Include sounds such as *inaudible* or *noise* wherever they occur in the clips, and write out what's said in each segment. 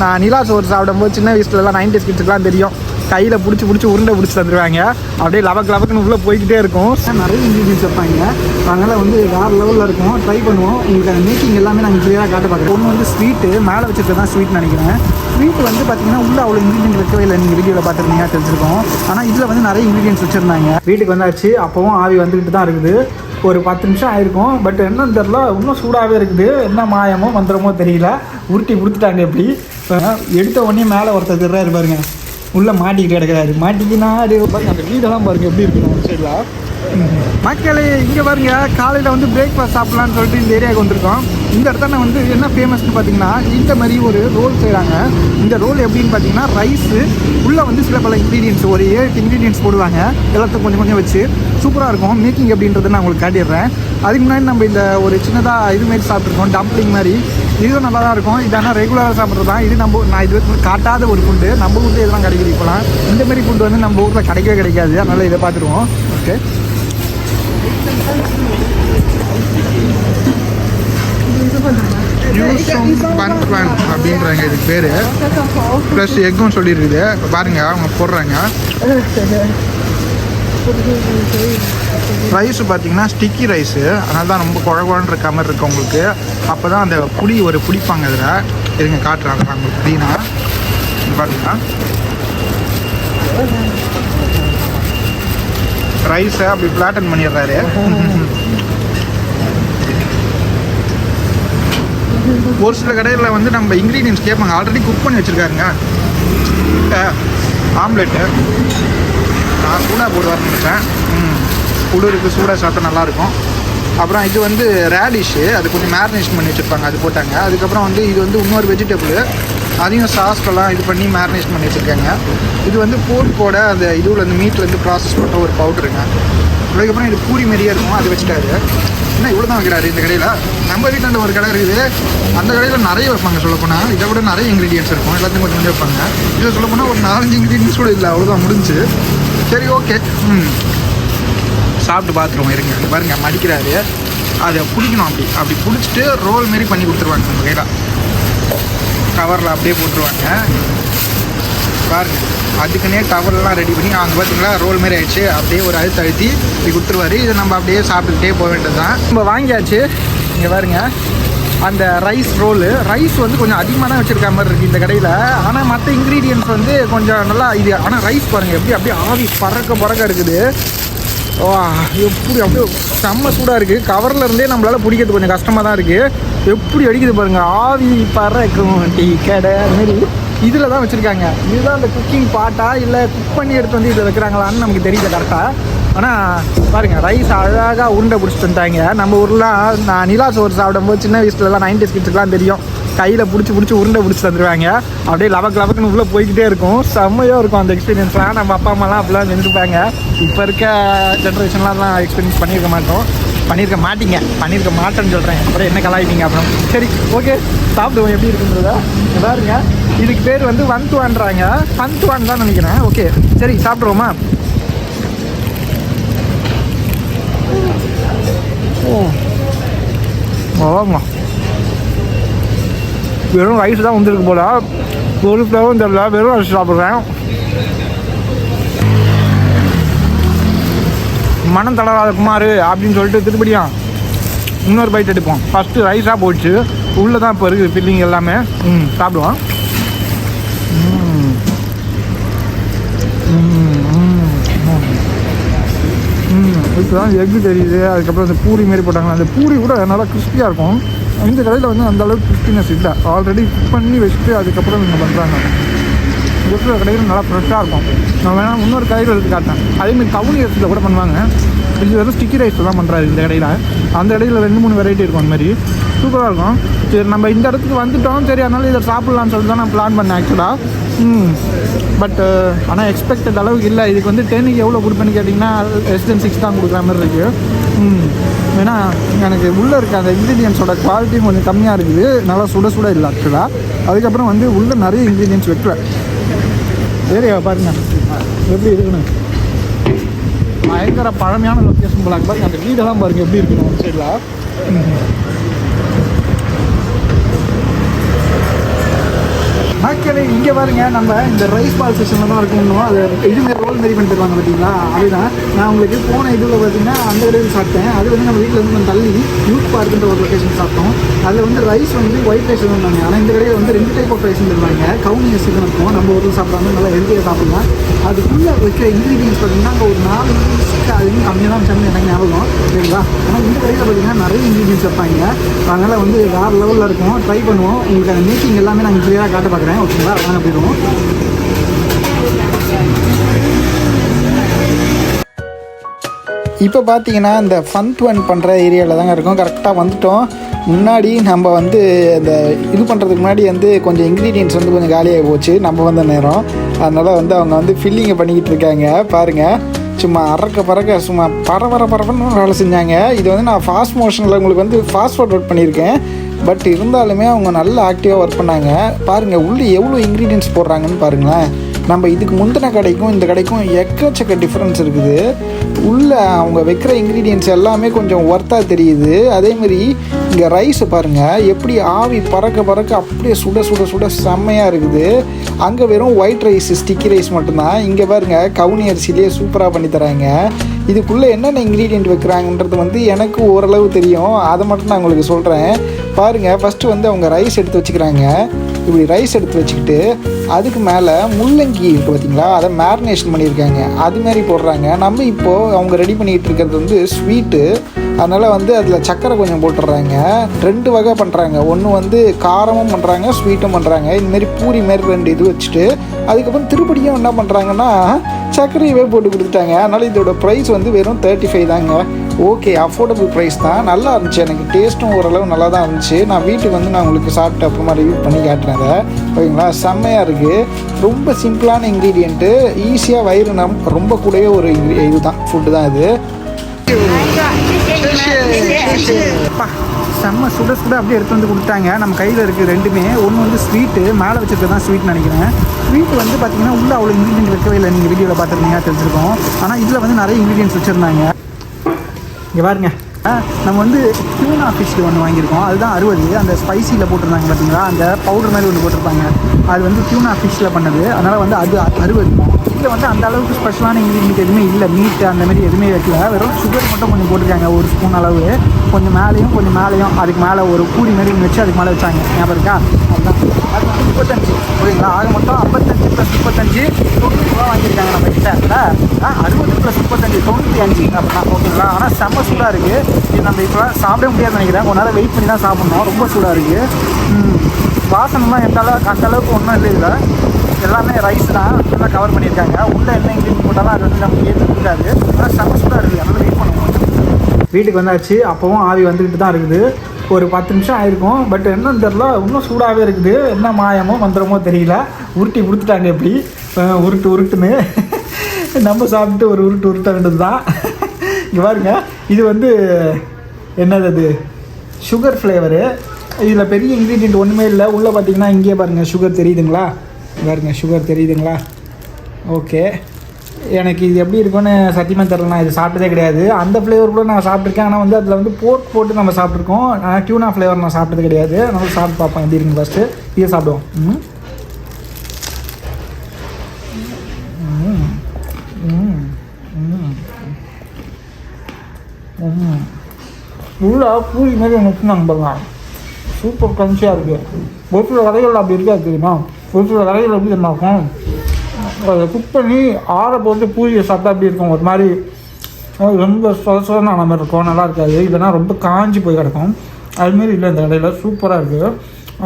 நான் நிலா சோறு சாப்பிடும்போது சின்ன வயசுலலாம் நைன்டி ஸ்கிட்ஸுக்குலாம் தெரியும். கையில் பிடிச்சி பிடிச்சி உருண்டை பிடிச்சி தந்துடுவாங்க அப்படியே லவக்கு லவக்குன்னு உள்ளே போய்கிட்டே இருக்கும். நிறைய இன்க்ரீடியன்ஸ் வைப்பாங்க. அதனால் வந்து வேறு லெவலில் இருக்கும். ட்ரை பண்ணுவோம். உங்களுக்கு அந்த மேக்கிங் எல்லாமே நாங்கள் கிளியராக காட்ட பார்க்குறோம். ஒன்று வந்து ஸ்வீட்டு மேலே வச்சிருக்கிறது தான் ஸ்வீட் நினைக்கிறேன். ஸ்வீட் வந்து பார்த்தீங்கன்னா உள்ளே அவ்வளோ இன்க்ரீடியன்ட் வைக்கவே இல்லை. நீங்கள் வீடியோவில் பார்த்துருந்தீங்க தெரிஞ்சிருக்கோம். ஆனால் இதில் வந்து நிறைய இன்க்ரீடியன்ஸ் வச்சுருந்தாங்க. வீட்டுக்கு வந்தாச்சு. அப்போவும் ஆவி வந்துக்கிட்டு தான் இருக்குது. ஒரு பத்து நிமிஷம் ஆயிருக்கும். பட் என்னன்னு தெரில இன்னும் சூடாகவே இருக்குது. என்ன மாயமோ மந்திரமோ தெரியல. உருட்டி கொடுத்துட்டாங்க எப்படி எடுத்த உடனே மேலே ஒருத்தர் திருறாரு பாருங்க. உள்ளே மாட்டிக்கிட்டு கிடக்குறாரு. மாட்டிக்கினா அது பாருங்க அந்த வீடெல்லாம் பாருங்க எப்படி இருக்கணும் ஒரு சைடில் மக்களே இங்கே பாருங்க காலையில் வந்து பிரேக்ஃபாஸ்ட் சாப்பிட்லான்னு சொல்லிட்டு இந்த ஏரியாவுக்கு வந்திருக்கோம். இந்த இடத்துல வந்து என்ன ஃபேமஸ்னு பார்த்தீங்கன்னா இந்த மாதிரி ஒரு ரோல் செய்கிறாங்க இந்த ரோல் எப்படின்னு பார்த்தீங்கன்னா ரைஸு உள்ளே வந்து சில பல இன்க்ரீடியன்ஸ் ஒரு ஏழு இன்க்ரீடியன்ஸ் போடுவாங்க. எல்லாத்துக்கும் கொஞ்சம் கொஞ்சம் வச்சு சூப்பராக இருக்கும். மேக்கிங் எப்படின்றத நான் உங்களுக்கு காட்டிடுறேன். அதுக்கு முன்னாடி நம்ம இந்த ஒரு சின்னதாக இது மாதிரி சாப்பிட்ருக்கோம் டம்ப்ளிங் மாதிரி. இதுவும் நல்லா தான் இருக்கும். இது ஆனால் ரெகுலராக சாப்பிட்றது தான். இது நம்ம நான் இது வரைக்கும் காட்டாத ஒரு ஃபுட்டு நம்ம ஊரில் இதெல்லாம் கிடைக்குது இப்போலாம். இந்த மாதிரி ஃபுட்டு வந்து நம்ம ஊரில் கிடைக்கவே கிடைக்காது. அதனால் இதை பார்த்துருவோம். ஓகே யூசம் பன் பன் அப்படின்றாங்க இதுக்கு பேர். ப்ளஸ் எக்கும் சொல்லியிருக்குது. பாருங்க அவங்க போடுறாங்க. ரைஸ் பார்த்தீங்கன்னா ஸ்டிக்கி ரைஸு அதனால தான் ரொம்ப குழகுழன்னு இருக்க மாதிரி இருக்குது உங்களுக்கு. அப்போ தான் அந்த புளி ஒரு பிடிப்பாங்க அதில் இருங்க காட்டுறாங்க உங்களுக்கு புளினா. பாருங்க. ரைஸை அப்படி பிளாட்டன் பண்ணிடுறாரு. ஒரு சில கடையில் வந்து நம்ம இன்க்ரீடியன்ஸ் கேட்பாங்க ஆல்ரெடி குக் பண்ணி வச்சுருக்காருங்க. ஆம்லெட்டு நான் சூடாக போடுவார் நினச்சேன். ம். குளிருக்கு சூடாக சாப்பிட்டா நல்லாயிருக்கும். அப்புறம் இது வந்து ரேடிஷ்ஷு அது கொஞ்சம் மேரினேஷன் பண்ணி வச்சுருப்பாங்க. அது போட்டாங்க. அதுக்கப்புறம் வந்து இது வந்து இன்னொரு வெஜிடபிள் அதையும் சாஸ்க்கெல்லாம் இது பண்ணி மேரினேஷன் பண்ணி வச்சுருக்காங்க. இது வந்து போர்க்கோட அந்த இதுவில் அந்த மீட்லேருந்து ப்ராசஸ் பண்ணுற ஒரு பவுடருங்க அதுக்கப்புறம் இது பூரி மாரியே இருக்கும்? அது வச்சுட்டாரு. என்ன இவ்வளோ தான் வைக்கிறாரு இந்த கடையில்? நம்ம வீட்டில் அந்த ஒரு கடை இருக்குது. அந்த கடையில் நிறைய வைப்பாங்க சொல்லப்போனால் இதை விட நிறைய இன்க்ரீடியன்ஸ் இருக்கும். எல்லாத்தையும் கொஞ்சம் கொஞ்சம் வைப்பாங்க. இதில் சொல்லப்போனால் ஒரு நாலஞ்சு இன்க்ரீடியன்ஸ் கூட இல்லை. அவ்வளோதான் முடிஞ்சு. சரி ஓகே ம். சாப்பிட்டு பார்த்துருவோம் இருங்க. பாருங்க. மடிக்கிறாரு. அதை பிடிக்கணும் அப்படி. அப்படி பிடிச்சிட்டு ரோல் மாரி பண்ணி கொடுத்துருவாங்க நம்ம கையில். கவரில் அப்படியே போட்டுருவாங்க. பாருங்க. அதுக்குன்னே டவர்லாம் ரெடி பண்ணி அங்கே பார்த்தீங்களா ரோல் மாரி ஆயிடுச்சு. அப்படியே ஒரு அழுத்து அழுத்தி இப்படி கொடுத்துருவாரு. இதை நம்ம அப்படியே சாப்பிட்டுக்கிட்டே போக வேண்டியது தான் நம்ம வாங்கியாச்சு. இங்கே பாருங்க. அந்த ரைஸ் ரோலு ரைஸ் வந்து கொஞ்சம் அதிகமாக தான் வச்சுருக்க மாதிரி இருக்குது இந்த கடையில். ஆனால் மற்ற இன்க்ரீடியன்ஸ் வந்து கொஞ்சம் நல்லா இது ஆனால் ரைஸ் பாருங்கள் எப்படி அப்படியே ஆவி பறக்க பறக்க இருக்குது. வா எப்படி அப்படியே செம்ம சூடாக இருக்குது கவரில் இருந்தே நம்மளால் பிடிக்கிறது கொஞ்சம் கஷ்டமாக தான் இருக்குது எப்படி அடிக்குது பாருங்கள் ஆவி பறக்கும் டீ கடை அது மாதிரி இதில் தான் வச்சுருக்காங்க. இதுதான் அந்த குக்கிங் பாட்டா இல்லை குக் பண்ணி எடுத்து வந்து இதில் வைக்கிறாங்களான்னு நமக்கு தெரியல கரெக்டாக ஆனால் பாருங்கள் ரைஸ் அழகாக உருண்டை பிடிச்சிட்டு வந்துட்டாங்க. நம்ம ஊர்லாம் நான் நிலா சோறு சாப்பிடும்போது சின்ன வயசுலலாம் நைன்டி ஸ்கிட்ஸுக்குலாம் தெரியும். கையில் பிடிச்சி பிடிச்சி உருண்டை பிடிச்சி தந்துடுவாங்க அப்படியே லவக்கு லவக்குன்னு உள்ளே போய்கிட்டே இருக்கும். செம்மையாக இருக்கும் அந்த எக்ஸ்பீரியன்ஸ்லாம் நம்ம அப்பா அம்மாலாம் அப்படிலாம் செஞ்சுருப்பாங்க. இப்போ இருக்க ஜென்ரேஷன்லாம் எக்ஸ்பீரியன்ஸ் பண்ணியிருக்க மாட்டோம். பண்ணியிருக்க மாட்டீங்க. பண்ணியிருக்க மாட்டேன்னு சொல்கிறேன் அப்புறம் என்ன கலாய்ப்பீங்க அப்புறம்? சரி ஓகே சாப்பிடுவோம். எப்படி இருக்குன்றத? பாருங்க. இதுக்கு பேர் வந்து வந்துவான்றாங்க பந்துவான் தான் நினைக்கிறேன். ஓகே சரி சாப்பிட்ருவோமா ஓ. ஆமா. வெறும் ரைஸ் தான் வந்துருக்கு போல. ஒரு ஃப்ளவரும் தெரியல. வெறும் ரைஸ் சாப்பிட்றேன். மனம் தளராத குமார் அப்படின்னு சொல்லிட்டு திருப்படியும் இன்னொரு பைட் எடுப்போம். ஃபஸ்ட்டு ரைஸாக போச்சு. உள்ளே தான் இப்போ இருக்குது ஃபில்லிங் எல்லாமே. ம் சாப்பிடுவோம். ம். ம், தான் எக்கு தெரியுது. அதுக்கப்புறம் அந்த பூரி மாரி போட்டாங்களா அந்த பூரி கூட நல்லா கிறிஸ்பியாக இருக்கும். இந்த கடையில் வந்து அந்த அளவுக்கு கிறிஸ்பினஸ் இல்லை. ஆல்ரெடி குக் பண்ணி வச்சுட்டு அதுக்கப்புறம் இவங்க பண்ணுறாங்க ஒரு சில கடையில் நல்லா ஃப்ரெஷ்ஷாக இருக்கும். நான் வேணால் இன்னொரு கடையில் எடுத்து காட்டேன் அதேமாதிரி கவுனி ரைஸில் கூட பண்ணுவாங்க. இது வந்து ஸ்டிக்கி ரைஸ் தான் பண்ணுறாரு இந்த கடையில். அந்த கடையில் ரெண்டு மூணு வெரைட்டி இருக்கும் அந்த மாதிரி. சூப்பராக இருக்கும். சரி நம்ம இந்த இடத்துக்கு வந்துட்டோம். சரி அதனால இதை சாப்பிட்லான்னு சொல்லிட்டு தான் நான் பிளான் பண்ணேன் ஆக்சுவலாக பட் ஆனால் எக்ஸ்பெக்டட் அளவுக்கு இல்லை. இதுக்கு வந்து டென்னுக்கு எவ்வளோ கொடுப்பேன்னு கேட்டிங்கன்னா லெஸ் தென் சிக்ஸ் தான் கொடுக்குற மாதிரி இருக்குது ஏன்னா எனக்கு உள்ளே இருக்க அந்த இன்க்ரீடியன்ஸோட குவாலிட்டியும் கொஞ்சம் கம்மியாக இருக்குது. நல்லா சுட சுட இல்லை ஆக்சுவலாக அதுக்கப்புறம் வந்து உள்ளே நிறைய இன்க்ரீடியன்ஸ் வைக்கல ஏரியா பாருங்க. எப்படி இருக்குன்னு. பயங்கர பழமையான லொக்கேஷன் போல பாருங்க அந்த வீடெல்லாம் பாருங்க எப்படி இருக்கணும் ஒரு சைடில் பாருங்க நம்ம இந்த ரைஸ் பால் செஷனில் தான் இருக்கணும் அது இதுமாரி ரோல் மாரி பண்ணி தருவாங்க பார்த்தீங்களா அதுதான். நான் உங்களுக்கு போன இதில் பார்த்தீங்கன்னா அந்த கடையில் சாப்பிட்டேன். அது வந்து நம்ம வீட்டில் வந்து தள்ளி யூத் பார்க்குன்ற ஒரு லொக்கேஷன் சாப்பிட்டோம். அதில் வந்து ரைஸ் வந்து ஒயிட் ரைஸ் இருந்தாங்க ஆனால் இந்த கடையில் வந்து ரெண்டு டைப் ஆஃப் ரைஸ் தருவாங்க. கவுனி ரைஸ் இருக்கும். நம்ம ஊரில் சாப்பிடாம நல்லா ஹெல்த்தியாக சாப்பிடலாம். அதுக்குள்ளே வைக்கிற இன்க்ரீடியன்ஸ் பார்த்தீங்கன்னா அங்கே ஒரு நாலு இன்க்ரீடியன்ஸ் அது இன்னும் கம்மியாக தான் வச்சாங்க எனக்கு ஞாபகம். சரிங்களா? ஆனால் இந்த கடையில் பார்த்தீங்கன்னா நிறைய இன்க்ரீடியன்ஸ் வைப்பாங்க. அதனால் வந்து வேறு லெவலில் இருக்கும். ட்ரை பண்ணுவோம். உங்களுக்கு அந்த மேக்கிங் எல்லாமே நாங்கள் கிளியராக காட்ட பார்க்குறேன் ஓகேங்களா வாங்க போயிடுவோம். இப்போ பார்த்தீங்கன்னா இந்த ஃபன் டுவன் பண்ணுற ஏரியாவில் தாங்க இருக்கும். கரெக்டாக வந்துட்டோம். முன்னாடி நம்ம வந்து அந்த இது பண்ணுறதுக்கு முன்னாடி வந்து கொஞ்சம் இன்க்ரீடியன்ஸ் வந்து கொஞ்சம் காலியாகி போச்சு. நம்ம வந்த நேரம். அதனால் வந்து அவங்க வந்து ஃபில்லிங்கை பண்ணிக்கிட்டு இருக்காங்க. பாருங்கள் சும்மா அறக்க பறக்க சும்மா பரபர பரபரன்னு வேலை செஞ்சாங்க. இது வந்து நான் ஃபாஸ்ட் மோஷனில் உங்களுக்கு வந்து ஃபாஸ்ட் ஃபார்வர்ட் பண்ணியிருக்கேன். பட் இருந்தாலுமே அவங்க நல்ல ஆக்டிவாக ஒர்க் பண்ணாங்க. பாருங்கள் உள்ளே எவ்வளோ இன்க்ரீடியன்ஸ் போடுறாங்கன்னு பாருங்களேன். நம்ம இதுக்கு முந்தின கடைக்கும் இந்த கடைக்கும் எக்கச்சக்க டிஃப்ரென்ஸ் இருக்குது. உள்ளே அவங்க வைக்கிற இன்க்ரீடியன்ஸ் எல்லாமே கொஞ்சம் ஒர்த்தாக தெரியுது. அதேமாரி இங்கே ரைஸ் பாருங்கள் எப்படி ஆவி பறக்க பறக்க அப்படியே சுட சுட சுட செம்மையாக இருக்குது. அங்கே வெறும் ஒயிட் ரைஸ் ஸ்டிக்கி ரைஸ் மட்டும்தான். இங்கே பாருங்கள் கவுனி அரிசிலேயே சூப்பராக பண்ணி தராங்க. இதுக்குள்ளே என்னென்ன இன்க்ரீடியண்ட் வைக்கிறாங்கன்றது வந்து எனக்கு ஓரளவு தெரியும். அதை மட்டும் நான் உங்களுக்கு சொல்கிறேன் பாருங்கள் ஃபஸ்ட்டு வந்து அவங்க ரைஸ் எடுத்து வச்சுக்கிறாங்க. இப்படி ரைஸ் எடுத்து வச்சுக்கிட்டு அதுக்கு மேலே முள்ளங்கி இருக்குது பார்த்தீங்களா அதை மேரினேஷன் பண்ணியிருக்காங்க. அதுமாரி போடுறாங்க. நம்ம இப்போது அவங்க ரெடி பண்ணிகிட்டு இருக்கிறது வந்து ஸ்வீட்டு அதனால் வந்து அதில் சக்கரை கொஞ்சம் போட்டுடுறாங்க. ரெண்டு வகை பண்ணுறாங்க ஒன்று வந்து காரமும் பண்ணுறாங்க ஸ்வீட்டும் பண்ணுறாங்க இதுமாரி பூரி மாரி ரெண்டு இது வச்சுட்டு அதுக்கப்புறம் திருப்படியும் என்ன பண்ணுறாங்கன்னா சர்க்கரையவே போட்டு கொடுத்துட்டாங்க. அதனால் இதோட ப்ரைஸ் வந்து வெறும் தேர்ட்டி ஃபைவ் தாங்க. ஓகே அஃபோர்டபுள் ப்ரைஸ் தான். நல்லா இருந்துச்சு. எனக்கு டேஸ்ட்டும் ஓரளவு நல்லா தான் இருந்துச்சு. நான் வீட்டுக்கு வந்து நான் உங்களுக்கு சாப்பிட்டு அப்புறமா ரிவ்யூ பண்ணி காட்டுறேன் அதை. ஓகேங்களா? செம்மையாக இருக்குது ரொம்ப சிம்பிளான இன்க்ரீடியண்ட்டு ஈஸியாக வயிறு நம் ரொம்ப கூடவே ஒரு இது இதுதான். ஃபுட்டு தான் இது. செம்ம சுட சுட அப்படியே எடுத்து வந்து கொடுத்தாங்க. நம்ம கையில் இருக்குது ரெண்டுமே. ஒன்று வந்து ஸ்வீட்டு மேலே வச்சுருக்க தான் ஸ்வீட் நினைக்கிறேன். ஸ்வீட் வந்து பார்த்தீங்கன்னா உள்ளே அவ்வளோ இன்க்ரீடியன்ட் வைக்கவே இல்லை. நீங்கள் வீடியோவில் பார்த்துருந்தீங்க தெரிஞ்சிருக்கோம். ஆனால் இதில் வந்து நிறைய இன்க்ரீடியன்ஸ் வச்சுருந்தாங்க. இங்கே பாருங்க. ஆ, நம்ம வந்து டியூனா ஃபிஷ் ஒன்று வாங்கியிருக்கோம். அதுதான் அறுபது. அந்த ஸ்பைசியில் போட்டிருந்தாங்க பார்த்தீங்களா அந்த பவுடர் மாதிரி ஒன்று போட்டிருப்பாங்க. அது வந்து டியூனா ஃபிஷ்ஷில் பண்ணது. அதனால் வந்து அது அறுபது. இதில் வந்து அந்த அளவுக்கு ஸ்பெஷலான இன்க்ரீடியன்ட் எதுவுமே இல்லை. மீட் அந்த மாதிரி எதுவுமே வைக்கல. வெறும் சுகர் மட்டும் கொஞ்சம் போட்டிருக்காங்க. ஒரு ஸ்பூன் அளவு. கொஞ்சம் மேலேயும் கொஞ்சம் மேலேயும். அதுக்கு மேலே ஒரு பூரி மாதிரி ஒன்று வச்சு அதுக்கு மேலே வச்சாங்க. ஞாபகம் இருக்கா? அதுதான். அது வந்து முப்பத்தஞ்சு ஓகேங்களா ஆக மொத்தம் ஐம்பத்தஞ்சு ப்ளஸ் முப்பத்தஞ்சு தொண்ணூறு ரூபா வாங்கியிருக்காங்க நம்ம கிட்ட ஆ அறுபது ப்ளஸ் முப்பத்தஞ்சு அஞ்சு அப்படின்னா ஓகேங்களா ஆனால் செம்ம சூடாக இருக்குது இது நம்ம இப்போ சாப்பிட முடியாதுன்னு நினைக்கிறேன். கொஞ்ச நேரம் வெயிட் பண்ணி தான் சாப்பிட்ணும். ரொம்ப சூடாக இருக்குது வாசனம்லாம் எந்த அளவுக்கு அந்த அளவுக்கு ஒன்றும் இல்லை இதில். எல்லாமே ரைஸ் தான். நல்லா கவர் பண்ணியிருக்காங்க. உள்ளே என்ன இன்க்ரீடியன்ட் போட்டாலும் அது வந்து நமக்கு ஏற்று இருக்காது ஆனால் செம்ம சூடாக இருக்குது அதனால் வெயிட் பண்ணுவோம். வீட்டுக்கு வந்தாச்சு. அப்போவும் ஆவி வந்துக்கிட்டு தான் இருக்குது. ஒரு பத்து நிமிஷம் ஆயிருக்கும். பட் என்னன்னு தெரில இன்னும் சூடாகவே இருக்குது. என்ன மாயமோ மந்திரமோ தெரியல. உருட்டி கொடுத்துட்டாங்க எப்படி உருட்டு உருட்டுன்னு. நம்ம சாப்பிட்டு ஒரு உருட்டு உருட்ட வேண்டியது தான் இங்கே பாருங்க இது வந்து என்னது அது? சுகர் ஃப்ளேவரு இதில் பெரிய இன்க்ரீடியன்ட் ஒன்றுமே இல்லை. உள்ளே பார்த்தீங்கன்னா இங்கேயே பாருங்கள் சுகர் தெரியுதுங்களா? பாருங்கள் பாருங்க சுகர் தெரியுதுங்களா? ஓகே எனக்கு இது எப்படி இருக்கும்னு சத்தியமாக தெரில நான் இது சாப்பிட்டதே கிடையாது. அந்த ஃப்ளேவர் கூட நான் சாப்பிட்ருக்கேன் ஆனால் வந்து அதில் வந்து போர்க் போட்டு நம்ம சாப்பிட்ருக்கோம் ஆனால் டியூனா ஃப்ளேவர் நான் சாப்பிட்டது கிடையாது. அதனால சாப்பிட்டு பார்ப்பேன் எப்படி இருக்குங்க ஃபஸ்ட்டு இதை சாப்பிடுவோம். ம். உள்ளே பூரி மாதிரி நிறுத்தினாங்க பாருங்க. சூப்பர் கன்ச்சியாக இருக்குது ஒரு சில கடைகளில் அப்படி இருக்காது தெரியுமா? ஒரு சில கடைகளில் எப்படி தெரியுமா இருக்கும்? அதை குக் பண்ணி ஆற போட்டு பூரியை சாப்பிட்டா அப்படி இருக்கும்? ஒரு மாதிரி ரொம்ப சொத சொதனான மாதிரி இருக்கும். நல்லா இருக்காது. இல்லைன்னா ரொம்ப காஞ்சி போய் கிடக்கும். அதுமாரி இல்லை இந்த கடையில். சூப்பராக இருக்குது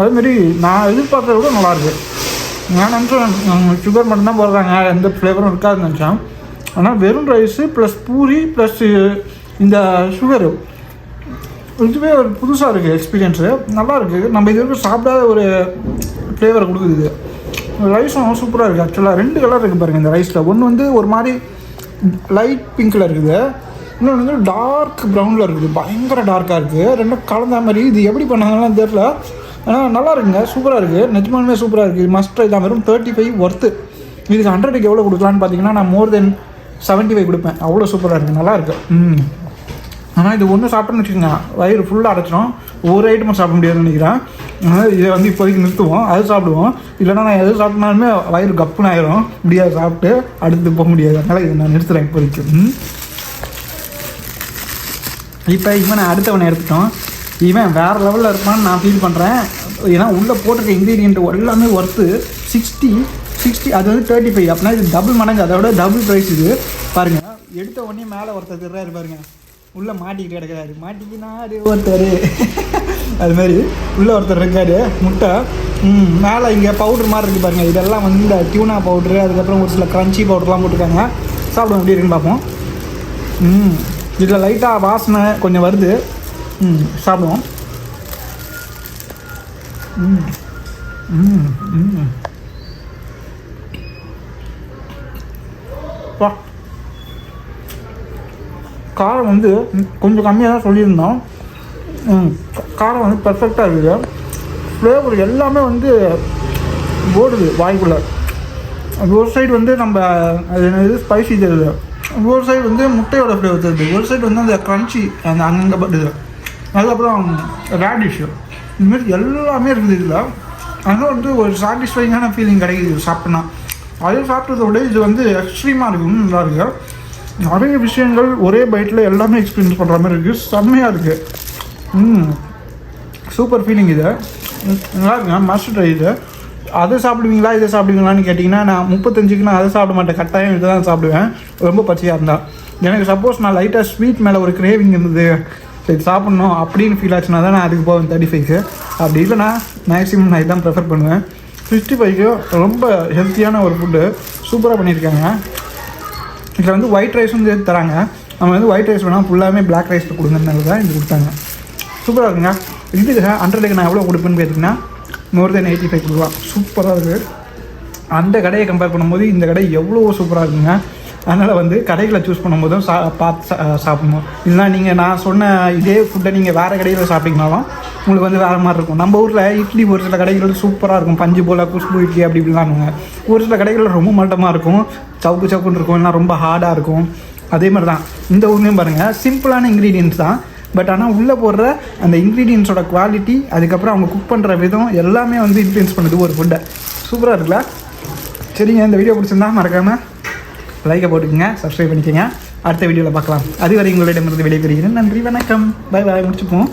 அதுமாரி நான் எதிர்பார்த்தத விட நல்லாயிருக்கு நான் நினச்சேன் சுகர் மட்டும்தான் போடுறாங்க. எந்த ஃப்ளேவரும் இருக்காதுன்னு நினச்சேன். ஆனால் வெறும் ரைஸு ப்ளஸ் பூரி ப்ளஸ் இந்த சுகரு இதுவே ஒரு புதுசாக இருக்குது எக்ஸ்பீரியன்ஸு நல்லா இருக்குது நம்ம இது வரைக்கும் சாப்பிடாத ஒரு ஃப்ளேவரை கொடுக்குது இது. ரைஸும் சூப்பராக இருக்குது ஆக்சுவலாக ரெண்டு கலர் இருக்குது பாருங்கள் இந்த ரைஸில் ஒன்று வந்து ஒரு மாதிரி லைட் பிங்க்கில் இருக்குது. இன்னொன்று வந்து டார்க் ப்ரௌனில் இருக்குது. பயங்கர டார்க்காக இருக்குது ரெண்டும் கலந்த மாதிரி. இது எப்படி பண்ணாங்கலாம் தெரில ஆனால் நல்லா இருக்குங்க. சூப்பராக இருக்குது நிஜமாலுமே சூப்பராக இருக்குது மஸ்ட் ட்ரை தான். வெறும் தேர்ட்டி ஃபைவ் ஒர்த்து இதுக்கு ஹண்ட்ரடுக்கு எவ்வளோ கொடுக்கலான்னு பார்த்தீங்கன்னா நான் மோர் தென் செவன்ட்டி ஃபைவ் கொடுப்பேன் அவ்வளோ சூப்பராக இருக்குது நல்லா இருக்குது ம். ஆனால் இது ஒன்று சாப்பிட்டோன்னு வச்சுக்கோங்க. வயிறு ஃபுல்லாக அடைச்சிடும் ஒரு ஐட்டமும் சாப்பிட முடியாதுன்னு நினைக்கிறேன். அதனால் இதை வந்து இப்போதைக்கு நிறுத்துவோம். அது சாப்பிடுவோம். இல்லைன்னா நான் எது சாப்பிட்னாலுமே வயிறு கப்புன்னு ஆயிரும். முடியாது சாப்பிட்டு அடுத்து போக முடியாது. அதனால் இதை நான் நிறுத்துறேன் இப்போதைக்கு. இப்போ இவன் நான் அடுத்தவனை எடுத்துட்டோம். இவன் வேறு லெவலில் இருப்பான்னு நான் ஃபீல் பண்ணுறேன் ஏன்னா உள்ளே போட்டிருக்க இன்க்ரீடியண்ட் எல்லாமே ஒர்த்து சிக்ஸ்டி சிக்ஸ்டி அது வந்து தேர்ட்டி ஃபைவ் அப்படின்னா இது டபுள் மடங்கு. அதோட டபுள் ப்ரைஸ் இது. பாருங்கள் எடுத்த உடனே மேலே ஒருத்தர் திருறாரு பாருங்கள் உள்ளே மாட்டிக்கிட்டு கிடக்குறாரு. மாட்டிக்கினாரு ஒருத்தர். *laughs* அது மாதிரி உள்ளே ஒருத்தர் இருக்காரு. முட்டை. ம் மேலே இங்கே பவுடர் மாதிரி இருக்குது பாருங்க. இதெல்லாம் வந்து இந்த டியூனா பவுட்ரு அதுக்கப்புறம் ஒரு சில க்ரன்ச்சி பவுடர்லாம் போட்டிருக்காங்க. சாப்பிடுவோம் எப்படி இருக்குன்னு பார்ப்போம். ம் இதில் லைட்டாக வாசனை கொஞ்சம் வருது. ம் சாப்பிடுவோம். ம் ம் ம். வா. காரம் வந்து கொஞ்சம் கம்மியாக தான் சொல்லியிருந்தோம். காரம் வந்து பர்ஃபெக்டாக இருக்குது. ஃப்ளேவர் எல்லாமே வந்து ஓடுது வாய்க்குள்ளே. ஒரு சைடு வந்து நம்ம அது என்னது ஸ்பைசி தருது ஒரு சைடு வந்து முட்டையோட ஃப்ளேவர் தருது ஒரு சைடு வந்து அந்த க்ரன்ச்சி அந்த அங்கங்கே பட்டுது அதுக்கப்புறம் ரேடிஷு இதுமாரி எல்லாமே இருக்குது இதில். அதனால் வந்து ஒரு சாட்டிஸ்ஃபைங்கான ஃபீலிங் கிடைக்குது. சாப்பிட்னா அது அதே விட இது வந்து எக்ஸ்ட்ரீமாக இருக்கும். நல்லா இருக்குது நிறைய விஷயங்கள் ஒரே பைட்டில் எல்லாமே எக்ஸ்பீரியன்ஸ் பண்ணுற மாதிரி இருக்குது செம்மையாக இருக்குது ம். சூப்பர் ஃபீலிங் இதை. நல்லா இருக்குங்க மாஸ்டர் ட்ரை இது. அதை சாப்பிடுவீங்களா இதை சாப்பிடுவீங்களான்னு கேட்டிங்கன்னா நான் முப்பத்தஞ்சுக்கு நான் அதை சாப்பிட மாட்டேன். கட்டாயம் இதை தான் சாப்பிடுவேன். ரொம்ப பச்சையாக இருந்தால் எனக்கு சப்போஸ் நான் லைட்டாக ஸ்வீட் மேலே ஒரு கிரேவிங் இருந்தது. சரி சாப்பிட்ணும் அப்படின்னு ஃபீல் ஆச்சுன்னா தான் நான் அதுக்கு போவேன் தேர்ட்டி ஃபைவ்க்கு அப்படி இல்லைனா மேக்ஸிமம் நான் இதான் ப்ரிஃபர் பண்ணுவேன். ஃபிஃப்டி ஃபைவ்க்கு ரொம்ப ஹெல்த்தியான ஒரு ஃபுட்டு சூப்பராக பண்ணியிருக்காங்க. இதில் வந்து ஒயிட் ரைஸும் சேர்த்து தராங்க. நம்ம வந்து ஒயிட் ரைஸ் வேணால் ஃபுல்லாகவே பிளாக் ரைஸ் கொடுங்கன்னு தான் இது கொடுத்தாங்க. சூப்பராக இருக்குங்க. இதுக்கு ஹண்ட்ரடுக்கு நான் எவ்வளோ கொடுப்பேன்னு கேட்டிங்கன்னா மோர் தென் எயிட்டி ஃபைவ் கொடுக்கலாம் சூப்பராக இருக்குது அந்த கடையை கம்பேர் பண்ணும்போது இந்த கடை எவ்வளோ சூப்பராக இருக்குங்க. அதனால் வந்து கடைகளை சூஸ் பண்ணும்போதும் சா பார்த்து சா சாப்பிடணும். இல்லைனா நீங்கள் நான் சொன்ன இதே ஃபுட்டை நீங்கள் வேறு கடையில் சாப்பிட்டீங்கனாலும் உங்களுக்கு வந்து வேறு மாதிரி இருக்கும். நம்ம ஊரில் இட்லி ஒரு சில கடைகள் சூப்பராக இருக்கும். பஞ்சு போல குஷ்பு இட்லி அப்படி இப்படிலாம்னுங்க. ஒரு சில கடைகள் ரொம்ப மட்டமாக இருக்கும். சவுக்கு சவுக்குன்னு இருக்கும். எல்லாம் ரொம்ப ஹார்டாக இருக்கும். அதே மாதிரி தான் இந்த ஊர்லேயும் பாருங்கள் சிம்பிளான இன்க்ரீடியன்ஸ் தான். பட் ஆனால் உள்ளே போடுற அந்த இன்க்ரீடியன்ஸோட குவாலிட்டி அதுக்கப்புறம் அவங்க குக் பண்ணுற விதம் எல்லாமே வந்து இன்ஃப்ளூயன்ஸ் பண்ணுது ஒரு ஃபுட்டை சூப்பராக இருக்குல்ல? சரிங்க இந்த வீடியோ பிடிச்சிருந்தா மறக்காமல் லைக்கை போட்டுக்கோங்க சப்ஸ்கிரைப் பண்ணிக்கோங்க. அடுத்த வீடியோவில் பார்க்கலாம். அதுவரை உங்களிடமிருந்து விடைபெறுகிறேன். நன்றி வணக்கம். பாய் பாய் முடிச்சுப்போம்.